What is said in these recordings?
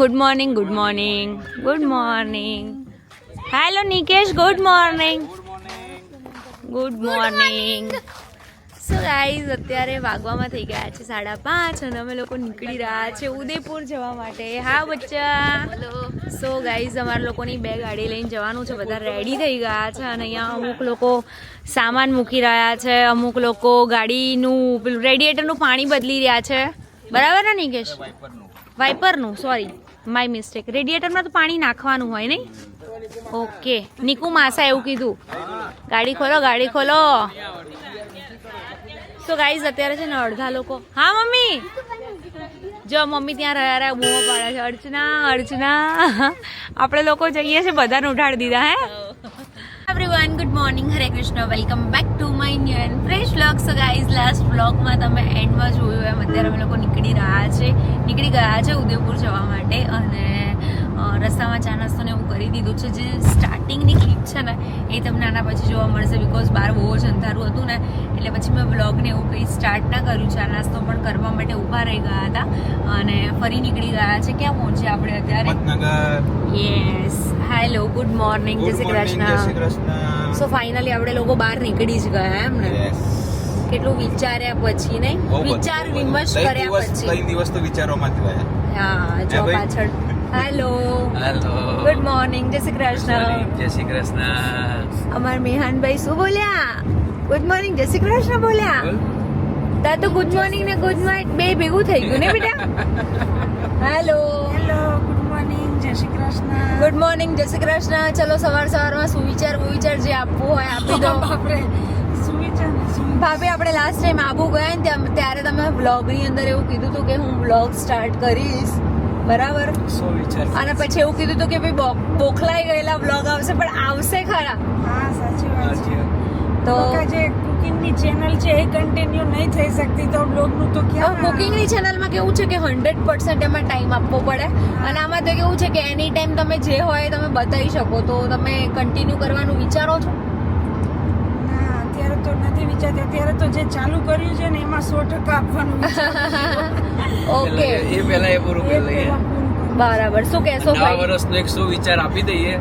Good morning good morning good morning hello Nikesh good morning good morning so guys અત્યારે વાગવામાં થઈ ગયા છે સાડા પાંચ અને અમે લોકો નીકળી રહ્યા છે ઉદયપુર જવા માટે. હા, બચ્ચા? સો ગાઈઝ અમારા લોકોની બે ગાડી લઈને જવાનું છે. બધા રેડી થઈ ગયા છે અને અહીંયા અમુક લોકો સામાન મૂકી રહ્યા છે. અમુક લોકો ગાડીનું પેલું રેડિએટરનું પાણી બદલી રહ્યા છે. બરાબર ને નિકેશ વાઇપરનું સોરી માય મિસ્ટેક રેડિએટરમાં તો પાણી નાખવાનું હોય નહીં? ઓકે નિકુ માસા એવું કીધું. ગાડી ખોલો ગાડી ખોલો. તો ગાઈઝ અત્યારે છે ને અડધા લોકો. હા, મમ્મી? જો, મમ્મી ત્યાં રહ્યા રહ્યા, બૂમો પાડે છે. અર્ચના અર્ચના. આપણે લોકો જઈએ છીએ, બધાને ઉઠાડી દીધા, હે? Everyone good morning Hare Krishna welcome back to my new and fresh vlog so guys last વ્લોગમાં તમે એન્ડમાં જોયું એમ અત્યારે અમે લોકો નીકળી રહ્યા છે. નીકળી ગયા છે ઉદયપુર જવા માટે અને રસ્તામાં ચા નાસ્તો ને એવું કરી દીધું છે. જે સ્ટાર્ટિંગની ક્લિપ છે ને એ તમને આના પછી જોવા મળશે બિકોઝ બહાર બહુ જ અંધારું હતું ને એટલે પછી મેં વ્લોગને એવું કંઈ સ્ટાર્ટ ના કર્યું. ચા નાસ્તો પણ કરવા માટે ઊભા રહી ગયા હતા અને ફરી નીકળી ગયા છે. ક્યાં પહોંચ્યા આપણે અત્યારે? યસ હેલો ગુડ મોર્નિંગ જય શ્રી કૃષ્ણ સો ફાઇનલી આપણે લોકો બહાર નીકળી જ ગયા એમ ને? કેટલું વિચાર્યા પછી નહીં? વિચાર વિમર્શ કર્યા પછી. કઈ દિવસ તો વિચારોમાં જ ગયા. હા જો પાછળ. હેલો હેલો ગુડ મોર્નિંગ જય શ્રી કૃષ્ણ જય શ્રી કૃષ્ણ અમાર મેહાનભાઈ શું બોલ્યા? ગુડ મોર્નિંગ જય શ્રી કૃષ્ણ બોલ્યા? તા તો ગુડ મોર્નિંગ ને ગુડ નાઇટ બે ભેગું થઈ ગયું ને બેટા? હેલો હેલો જય શ્રી કૃષ્ણ. ગુડ મોર્નિંગ જય શ્રી કૃષ્ણ. ચલો સવાર સવારમાં સુવિચાર વિચાર જે આપવું હોય આપી દો. બાપરે ભાભી આપણે લાસ્ટ ટાઈમ આબુ ગયા ને ત્યાં- ત્યારે તમે વ્લોગની અંદર એવું કીધું હતું કે હું વ્લોગ સ્ટાર્ટ કરીશ. બરાબર? અને પછી એવું કીધું હતું કે ભાઈ બોખલાઈ ગયેલા વ્લોગ આવશે પણ આવશે ખરા. હા સાચી વાત છે. તો તો જે કુકિંગની ચેનલ છે એ કન્ટિન્યુ નહીં થઈ શકતી તો બ્લોગનું તો ક્યાં? કુકિંગની ચેનલમાં કેવું છે કે હંડ્રેડ પર્સન્ટ એમાં ટાઈમ આપવો પડે. અને આમાં તો કેવું છે કે એની ટાઈમ તમે જે હોય એ તમે બતાવી શકો. તો તમે કન્ટિન્યુ કરવાનું વિચારો છો? ના અત્યારે તો નથી વિચારતી. અત્યારે તો જે ચાલુ કર્યું છે ને એમાં સો ટકા આપવાનું ઓકે એ પહેલા એ પૂરું કરી લઈએ. બરાબર. શું કહેશો નવા ભાઈ? વર્ષનો એક શું વિચાર આપી દઈએ.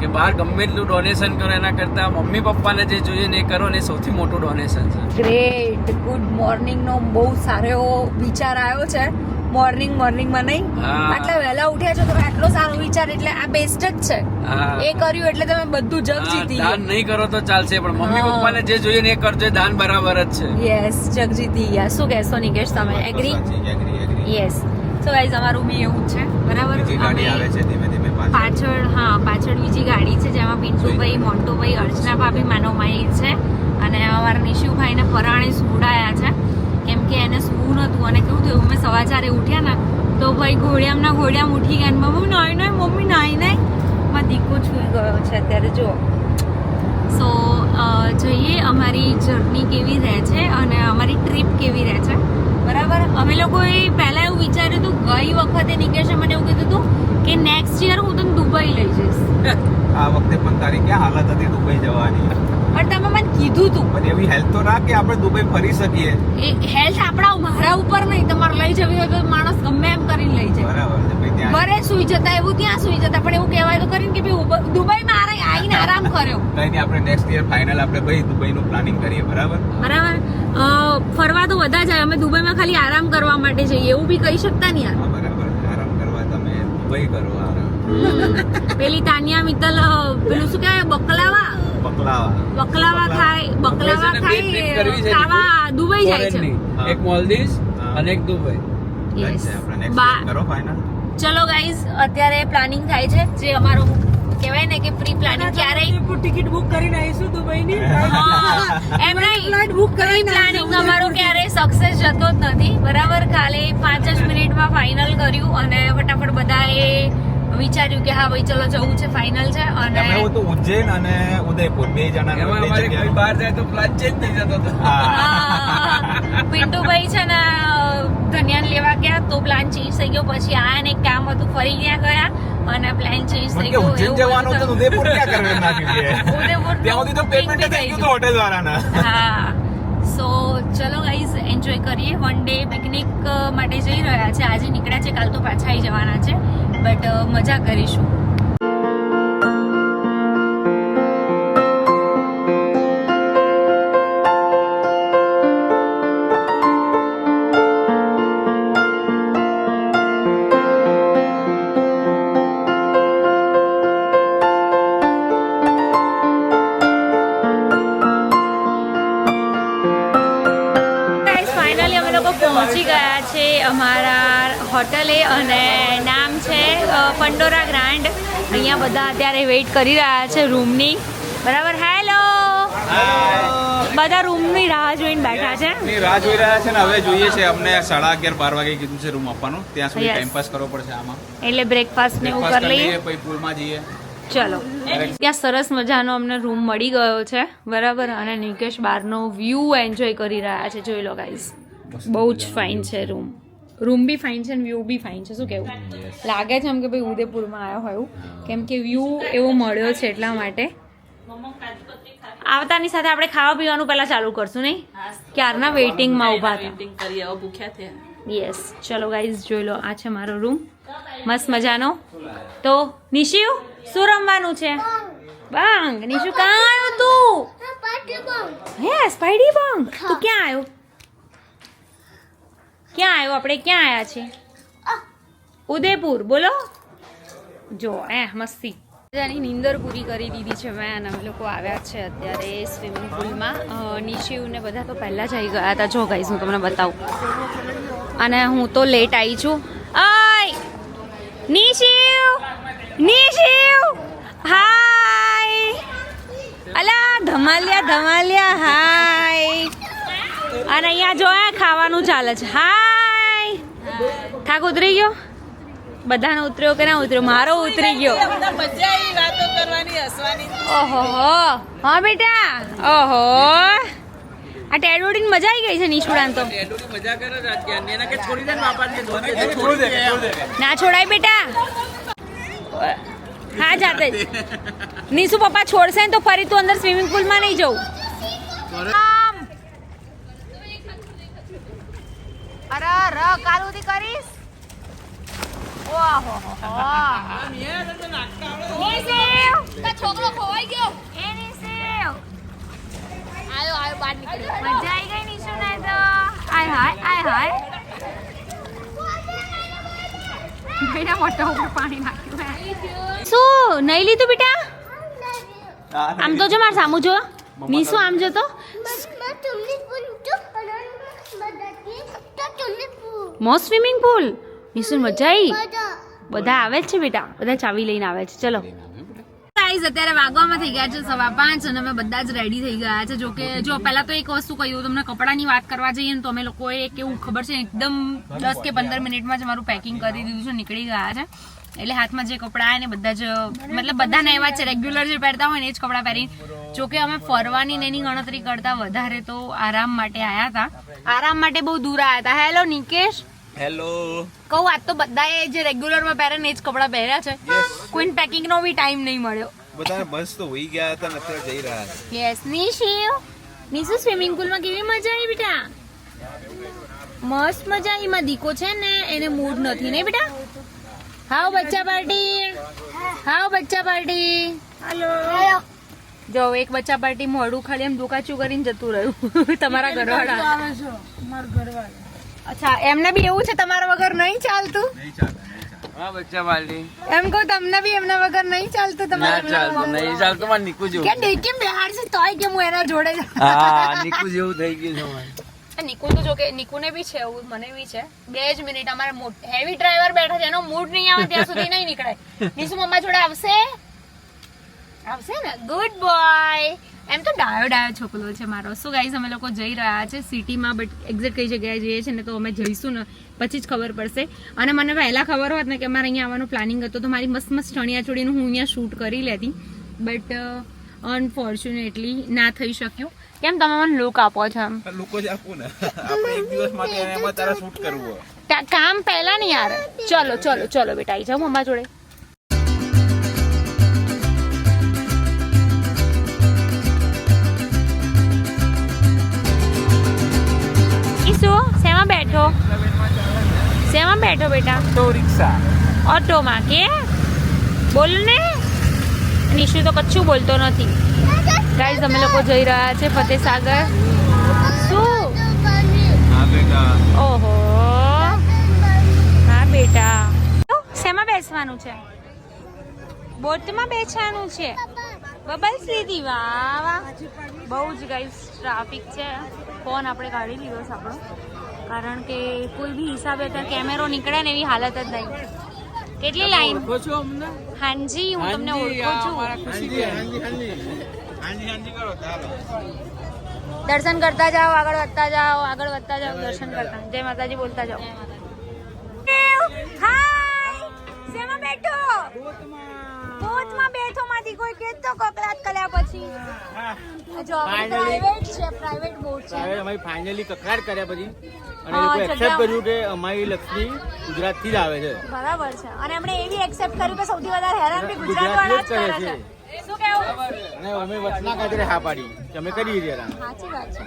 કે બહાર ગમે એટલું ડોનેશન કરો એના કરતા મમ્મી પપ્પાને જે જોઈએ ને એ કરો ને એ સૌથી મોટું ડોનેશન છે. ગ્રેટ ગુડ મોર્નિંગ નો બહુ સારો એવો વિચાર આવ્યો છે. મોર્નિંગ મોર્નિંગમાં નહીં. આટલા વહેલા ઉઠ્યા છો તો આટલો સારો વિચાર એટલે આ બેસ્ટ જ છે. એ કર્યું એટલે તમે બધું જગ જીતી. દાન નહીં કરો તો ચાલશે પણ મમ્મી પપ્પાને જે જોઈએ ને એ કરજો દાન બરાબર જ છે. યસ જગ જીતી ગયા. શું કહેશો નિકેશ તમે? એગ્રી. યસ સો ગાઈઝ અમારું બી એવું જ છે. બરાબર? ગાડી આવે છે ધીમે ધીમે પાછળ. હા પાછળ બીજી ગાડી છે જેમાં પિન્ટુભાઈ મોન્ટુભાઈ અર્ચના ભાભી માનવમાઈ છે. અને અમારા નિશુભાઈને પરાણે સુવડાયા છે. કેમ કે એને સૂવું નતું અને કેવું થયું અમે સવા ચારે ઉઠ્યા ને તો ભાઈ ઘોડિયામના ઘોડિયામ ઉઠી ગયા મમ્મી નાઈ નાઈ મમ્મી નાઈ નાઈ. માં દીકો છૂઈ ગયો છે અત્યારે જો સો જોઈએ અમારી જર્ની કેવી રહે છે અને અમારી ટ્રીપ કેવી રહે છે? બરાબર? અમે લોકોએ પહેલાં એવું વિચાર્યું હતું ગઈ વખતે નિકેશે મને એવું કીધું હતું કે નેક્સ્ટ યર હું તને દુબઈ લઈ જઈશ. આ વખતે પણ તારી ક્યાં હાલત હતી દુબઈ જવાની? પણ તમે મને કીધું તું. પણ એવી હેલ્થ તો ના કે આપણે દુબઈ ફરી શકીએ. એ હેલ્થ આપણા મારા ઉપર નહીં. તમારે લઈ જવી હોય તો માણસ ગમે એમ કરીને લઈ જાય. બરાબર મરે સુઈ જતા એવું ત્યાં સુઈ જતા. પણ એવું કહેવાય તો કરીને કે ભાઈ દુબઈ દુબઈમાં આરે આવીને આરામ કર્યો. કઈ નહીં આપણે નેક્સ્ટ યર ફાઇનલ આપણે ભાઈ દુબઈનું પ્લાનિંગ કરીએ બરાબર? બરાબર. ફરવા તો બધા જાય. અમે દુબઈમાં ખાલી આરામ કરવા માટે જઈએ. એવું બી કહી શકતા નહીં યાર. બરાબર આરામ કરવા તમે દુબઈ કરો આરામ. પેલી તાનિયા મિત્તલ પેલું શું કહેવાય? બકલાવા? પકલાવા બકલાવા ખાય બકલાવા થાય ખાય ખાવા દુબઈ જાય છે. એક મોલદીવ્સ અને એક દુબઈ. Yes. આપણે નેક્સ્ટ કરો ફાઇનલ ચલો ગાઈઝ અત્યારે પ્લાનિંગ થાય છે જે અમારું કહેવાય ને કે પ્રી પ્લાનિંગ ક્યારેય ટિકિટ બુક કરીને આવીશું દુબઈની. એમ નહીં ફ્લાઇટ બુક કરી પ્લાનિંગ અમારું ક્યારેય સક્સેસ જતો જ નથી. બરાબર ખાલી પાંચ જ મિનિટમાં ફાઇનલ કર્યું અને ફટાફટ બધાએ વિચાર્યું કે હા ભાઈ ચલો જવું છે ફાઇનલ છે અને અમે એવું હતું ઉજ્જૈન અને ઉદયપુર બે જણા એમાં અમારે કોઈ બહાર જાય તો પ્લાન ચેન્જ થઈ જતો હતો. પિન્ટુભાઈ છે ને ધન્યાન લેવા ગયા તો પ્લાન ચેન્જ થઈ ગયો. પછી આ અને એક કામ હતું ફરી ત્યાં ગયા અને પ્લાન ચેન્જ થઈ ગયો ઉજ્જૈન જવાનું બધું ઉદયપુર ક્યાં કરવું નાખ્યું ઉદયપુર ત્યાં સુધી તો પેમેન્ટ થઈ ગયું તો હોટેલ વાળાના. હા. સો ચલો ગાઈઝ એન્જોય કરીએ. વન ડે પિકનિક માટે જઈ રહ્યા છે. આજે નીકળ્યા છે કાલ તો પાછા આવી જવાના છે. બટ મજા કરીશું. પહોંચી ગયા છે અમારા હોટલે અને નામ છે પંડોરા ગ્રાન્ડ અહીંયા બધા અત્યારે વેઇટ કરી રહ્યા છે રૂમની બરાબર? હેલો બધા રૂમની રાહ જોઈને બેઠા છે? રાહ જોઈ રહ્યા છે ને હવે જોઈએ છે અમને સાડા અગિયાર બાર વાગે કીધું છે રૂમ આપવાનું. ત્યાં સુધી ટાઈમ પાસ કરવો પડશે આમાં. એટલે બ્રેકફાસ્ટ ને એવું કરી લઈએ. પછી પૂલમાં જઈએ. ચલો. ત્યાં સરસ મજાનો અમને રૂમ મળી ગયો છે. બરાબર? અને નિકેશ બારનો વ્યૂ એન્જોય કરી રહ્યા છે. જોઈ લો ગાઈઝ બહુ જ ફાઇન છે રૂમ રૂમ બી ફાઇન છે વ્યૂ બી ફાઇન છે. શું કેવું લાગે છે એમ કે ભાઈ ઉદયપુરમાં આવ્યા હોય એવું? કેમ કે વ્યૂ એવો મળ્યો છે એટલા માટે. આવતાની સાથે આપણે ખાવા પીવાનું પહેલા ચાલુ કરશું નહીં? ક્યારના વેઇટિંગમાં ઊભા હતા? યસ ચલો ગાઈઝ જોઈ લો આ છે મારો રૂમ મસ્ત મજાનો. તો નિશિવ શું રમવાનું છે? બંગ. નિશુ કાં આવ્યો તું? હે સ્પાઈડી બંગ. તું ક્યાં આવ્યો? ક્યાં આવ્યો? આપણે ક્યાં આવ્યા છીએ? ઉદયપુર બોલો. જો એ મસ્તી. મજાની નીંદર પૂરી કરી દીધી છે મેં અને અમે લોકો આવ્યા છે અત્યારે સ્વિમિંગ પુલમાં. નિશિવ ને બધા તો પહેલાં જ આવી ગયા હતા. જો ગાઈઝ હું તમને બતાવું. અને હું તો લેટ આવી છું. આય! નિશિવ! નિશિવ! હાય! અલા ધમાલિયા ધમાલિયા હાય! અને અહીંયા જો ખાવાનું ચાલે છે. હાય થાક ઉતરી ગયો? બધાનો ઉતર્યો કે ના ઉતર્યો? મારો ઉતરી ગયો. ઓહો હા. બેટા. ઓહો. આ ટેડોડીની મજા આવી ગઈ છે નિશુડાન તો. ને છોડાય બેટા. હા જાતે જ. નીસુ પપ્પા છોડશે ને તો ફરી તું અંદર સ્વિમિંગ પુલમાં નહીં જવું આમ. અરે ર કાલુદી કરીશ? ઓહો છોકરો ખોવાઈ ગયો. એ નિશિવ આયો આયો બહાર નીકળ્યો. મજા આવી ગઈ નિશુ ને તો? આય હાય આય હાય. બેટા મોટા ઉપર પાણી નાખ્યું શું નહીં લીધું બેટા? આમ તો જો મારે સામું જો. નીસુ આમ જો તો. મો સ્વિમિંગ પુલ? નિશુન મજા આવી બધા આવે છે બેટા? બધા ચાવી લઈને આવે છે. ચલો. ગાઈઝ અત્યારે વાગવામાં થઈ ગયા છે સવા પાંચ અને અમે બધા જ રેડી થઈ ગયા છે. જોકે જો પહેલા તો એક વસ્તુ કહ્યું તમને કપડાની વાત કરવા જઈએ ને તો અમે લોકોએ કેવું ખબર છે એકદમ દસ કે પંદર મિનિટમાં જ અમારું પેકિંગ કરી દીધું છે નીકળી ગયા છે. એટલે હાથમાં જે કપડાં આવે ને બધા જ મતલબ બધાને એવા છે રેગ્યુલર જે પહેરતા હોય ને એ જ કપડાં પહેરી જોકે અમે ફરવાની ને એની ગણતરી કરતા વધારે તો આરામ માટે આવ્યા હતા. આરામ માટે બહુ દૂર આવ્યા હતા. હેલો નિકેશ હેલો કહું આજ તો બધાએ જે રેગ્યુલરમાં પહેરે ને એ જ કપડાં પહેર્યા છે. કોઈ પેકિંગ નો બી ટાઈમ નહીં મળ્યો. બધા બસ તો હોઈ ગયા હતા ને અત્યારે જઈ રહ્યા છે. યસ નિશિવ. નિશુ સ્વિમિંગ પુલમાં કેવી મજા આવી બેટા? મસ્ત મજા આવી. એમાં દીકો છે ને એને મૂડ નથી ને બેટા? હાવ બચ્ચા પાર્ટી. હાવ બચ્ચા પાર્ટી. હેલો જો એક બચ્ચા પાર્ટી મોઢું ખાલી એમ દુકાચું કરીને જતું રહ્યું. તમારા ઘરવાળા. મારા ઘરવાળા. અચ્છા એમને બી એવું છે તમારા વગર નહીં ચાલતું? નહીં ચાલે હા બચ્ચા બાલડી એમ કહું તમને બી એમના વગર નહીં ચાલતું તમારા ચાલતું નહીં ચાલતું મારે નીકુ કે ડેકી બિહાર છે? તોય કે હું એના જોડે હા નીકુ જેવું થઈ ગયું છે મારે નિકુ તો જો કે નિકુને બી છે એવું મને બી છે. બે જ મિનિટ અમારે હેવી ડ્રાઈવર બેઠા છે એનો મૂડ નહીં આવે ત્યાં સુધી નહીં નીકળાય. નિશુ મમ્મા જોડે આવશે? આવશે ને? ગુડ બોય એમ તો ડાયો ડાયો છોકરો છે મારો. શું ગાઈઝ અમે લોકો જઈ રહ્યા છે સિટીમાં બટ એક્ઝેક્ટ કઈ જગ્યાએ જઈએ છીએ ને તો અમે જઈશું ને પછી જ ખબર પડશે. અને મને પહેલા ખબર હોત ને કે મારે અહીંયા આવવાનું પ્લાનિંગ હતું તો મારી મસ્ત મસ્ત ચણિયા ચોળીનું હું અહીંયા શૂટ કરી લેતી. બટ અનફોર્ચ્યુનેટલી ના થઈ શક્યું. કેમ તમે મને લુક આપો છો એમ? લુક જ આપો ને. આપણે એક દિવસ માટે એમાં તારા શૂટ કરવું કામ પહેલા ને યાર. ચલો ચલો ચલો બેટા આવી જાઓ મમ્મા જોડે. શેમાં બેઠો? શેમાં બેઠો બેટા? Auto rickshaw. ઓટોમાં કે? બોલ ને. નિશુ તો કચ્છું બોલતો નથી. ગાઈઝ અમે લોકો જઈ રહ્યા છે ફતેહ સાગર શું? હા બેટા. ઓહો. હા બેટા. શેમાં બેસવાનું છે? બોટમાં બેસવાનું છે? બબલ્સ લીધી વાહ વાહ. બહુ જ ગાઈઝ ટ્રાફિક છે. ફોન આપણે કાઢી લીધો છે આપણો. કારણ કે કોઈ બી હિસાબે અત્યારે કેમેરો નીકળે ને એવી હાલત જ નહીં. કેટલી લાઈન હાંજી હું તમને ઓળખું છું. અમારા ખુશીબેન. હાંજી હાંજી કરો ચાલો. દર્શન કરતા જાઓ આગળ વધતા જાઓ આગળ વધતા જાઓ દર્શન કરતા. જય માતાજી બોલતા જાઓ. હાય શેમાં બેઠો? માંથી તો કકડાટ કર્યા પછી? જો પ્રાઇવેટ છે પ્રાઇવેટ બોટ છે. હવે અમે ફાઇનલી કકડાટ કર્યા પછી અને લોકો એક્સેપ્ટ કર્યું કે અમારી લક્ષ્મી ગુજરાતથી જ આવે છે. બરાબર છે. અને એમણે એવી એક્સેપ્ટ કર્યું કે સૌથી વધારે હેરાન બી ગુજરાત વાળા જ કરે છે. શું કેવું? અને અમે વચના ખાતરે હા પાડી. કે અમે કરી રહ્યા સાચી વાત છે.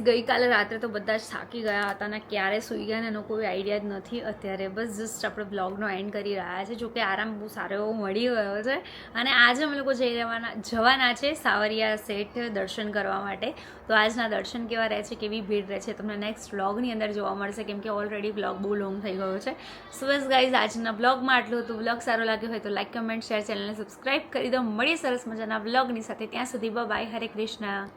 ગઈકાલે રાત્રે તો બધા જ થાકી ગયા હતા અને ક્યારે સૂઈ ગયા ને એનો કોઈ આઈડિયા જ નથી. અત્યારે બસ જસ્ટ આપણે બ્લોગનો એન્ડ કરી રહ્યા છે. જોકે આરામ બહુ સારો એવો મળી ગયો છે. અને આજે અમે લોકો જઈ રહેવાના જવાના છે સાવરિયા સેઠ દર્શન કરવા માટે. તો આજના દર્શન કેવા રહે છે, કેવી ભીડ રહે છે, તમને નેક્સ્ટ બ્લોગની અંદર જોવા મળશે, કેમ કે ઓલરેડી બ્લોગ બહુ લોંગ થઈ ગયો છે. સો બસ ગાઈઝ આજના બ્લોગમાં આટલું હતું. બ્લોગ સારો લાગ્યો હોય તો લાઈક કમેન્ટ શેર ચેનલને સબસ્ક્રાઈબ કરી દો. મળીએ સરસ મજાના બ્લોગની સાથે. ત્યાં સુધી બાય હરે કૃષ્ણ